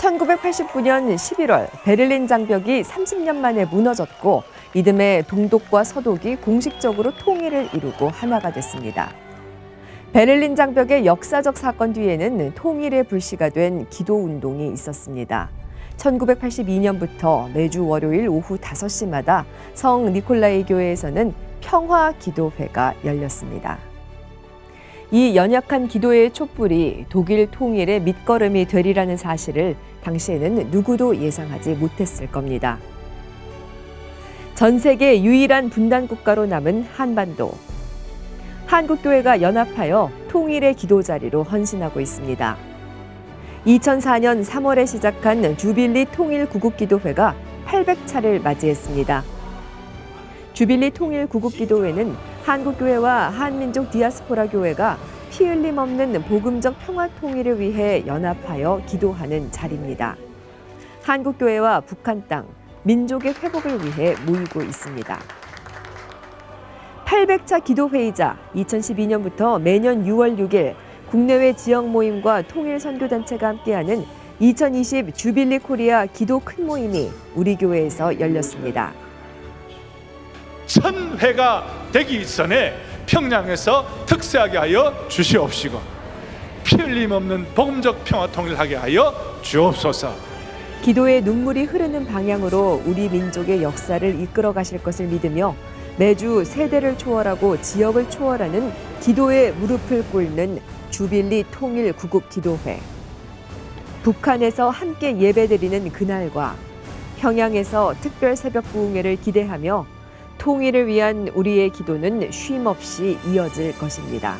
1989년 11월 베를린 장벽이 30년 만에 무너졌고 이듬해 동독과 서독이 공식적으로 통일을 이루고 하나가 됐습니다. 베를린 장벽의 역사적 사건 뒤에는 통일의 불씨가 된 기도 운동이 있었습니다. 1982년부터 매주 월요일 오후 5시마다 성 니콜라이 교회에서는 평화 기도회가 열렸습니다. 이 연약한 기도의 촛불이 독일 통일의 밑거름이 되리라는 사실을 당시에는 누구도 예상하지 못했을 겁니다. 전 세계 유일한 분단 국가로 남은 한반도. 한국교회가 연합하여 통일의 기도 자리로 헌신하고 있습니다. 2004년 3월에 시작한 주빌리 통일 구국 기도회가 800차를 맞이했습니다. 주빌리 통일 구국 기도회는 한국교회와 한민족 디아스포라 교회가 피 흘림 없는 복음적 평화 통일을 위해 연합하여 기도하는 자리입니다. 한국교회와 북한 땅, 민족의 회복을 위해 모이고 있습니다. 800차 기도회의자 2012년부터 매년 6월 6일 국내외 지역 모임과 통일 선교단체가 함께하는 2020 주빌리 코리아 기도 큰 모임이 우리 교회에서 열렸습니다. 천 회가 되기 전에 평양에서 특세하게 하여 주시옵시고 피 흘림 없는 복음적 평화 통일하게 하여 주옵소서. 기도의 눈물이 흐르는 방향으로 우리 민족의 역사를 이끌어 가실 것을 믿으며 매주 세대를 초월하고 지역을 초월하는 기도의 무릎을 꿇는 주빌리 통일 구국 기도회. 북한에서 함께 예배드리는 그날과 평양에서 특별 새벽 부흥회를 기대하며 통일을 위한 우리의 기도는 쉼 없이 이어질 것입니다.